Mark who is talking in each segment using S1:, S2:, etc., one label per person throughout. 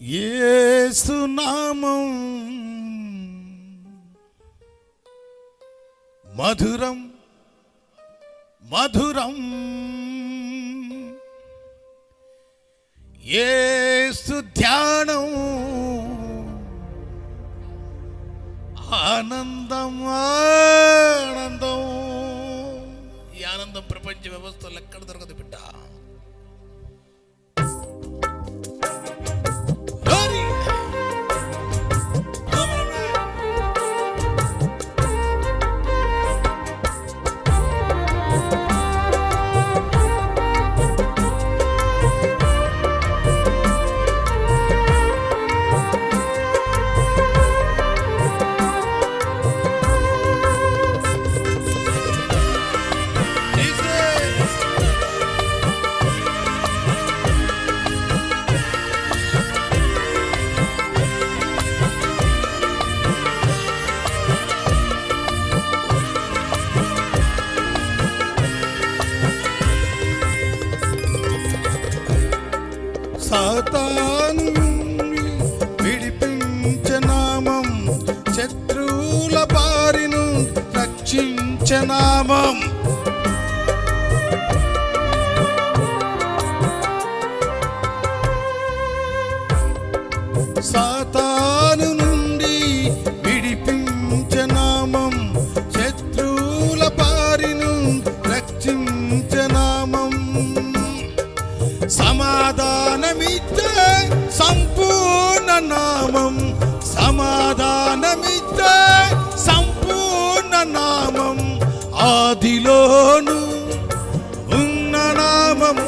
S1: ఏసునామం మధురం మధురం. ఏసు ధ్యానం. ఆనందం ఆనందం. ఈ ఆనందం ప్రపంచ వ్యవస్థలు ఎక్కడ దొరకదు రక్షించనామం సాతాను నుండి విడిపించనామం శత్రువుల పారిను రక్షించనామం సమాధానమిచ్చే సంపూర్ణ నామం. సమాధానమిచ్చే సంపూర్ణ నామం. ఆదిలోను ఉన్న నామము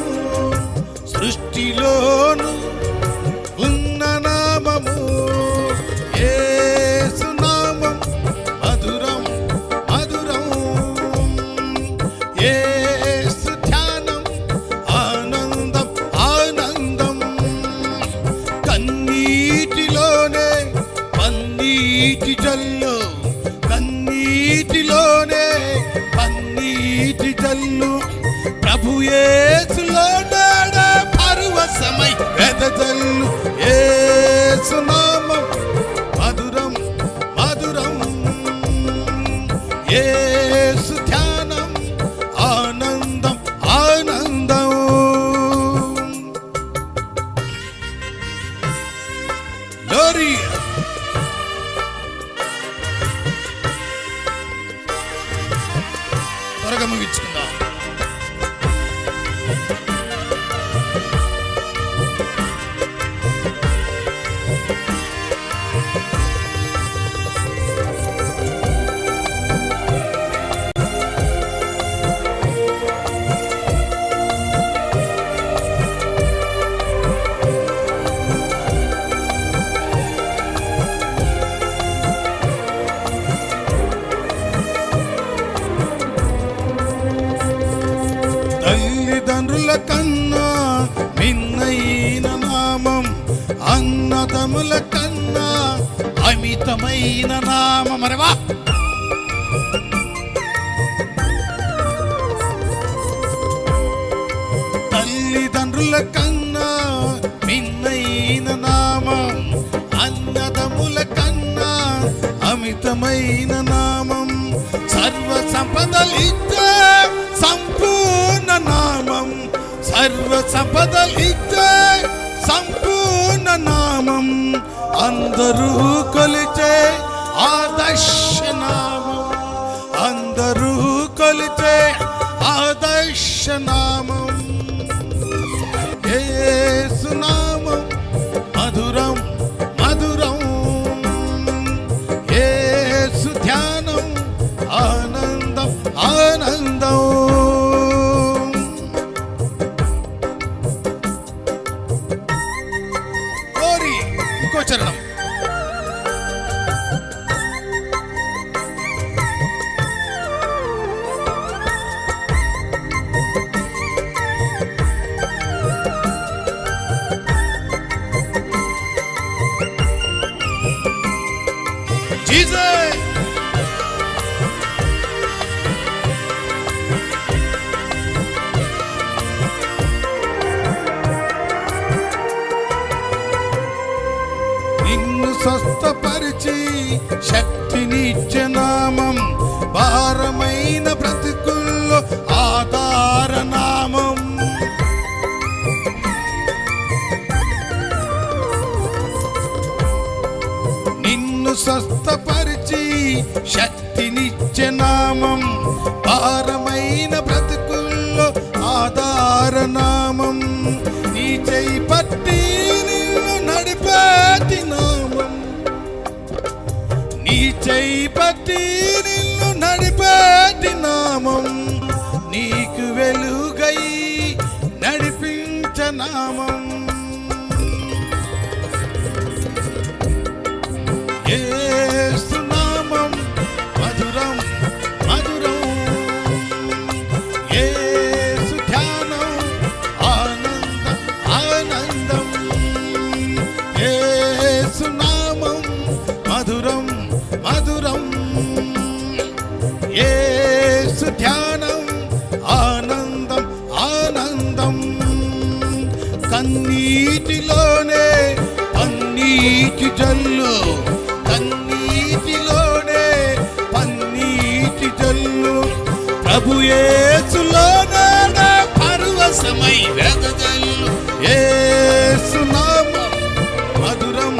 S1: సృష్టిలోను ఉన్న నామము. యేసు నామం మధురం మధురం. యేసు ధ్యానం ఆనందం ఆనందం. కన్నీటిలోనే పన్నీటి పన్నీటి జల్లు ప్రభు యేసులోనే పరువసమై వెదజల్లు ఏసునామం మధురం మధురం. ఏసు ధ్యానం ఆనందం ఆనందం. లోరియా నామముల కన్నా అమితమైన నామం. తల్లిదండ్రుల కన్నా మిన్నైన నామం అన్నదముల కన్నా అమితమైన నామం సర్వ సంపదలిచ్చే సంపూర్ణ నామం సర్వ సంపదలిచ్చే అందరూ కొలిచే ఆదర్శ నామం అందరూ కొలిచే ఆదర్శ నన్ను స్వస్థపరిచి శక్తినిచ్చే నామం భారమైన బ్రతుకుల్లో ఆధార నామం. నీ చేయి పట్టి నిన్ను నడిపేటి నామం. నీ చేయి పట్టి నిన్ను నడిపేటి నామం. నీకు వెలుగై నడిపించ నామం. కన్నీటిలోనే పన్నీటి జల్లు. కన్నీటిలోనే పన్నీటి జల్లు. వేదమై వేదజల్లు ఏ సునామ మధురం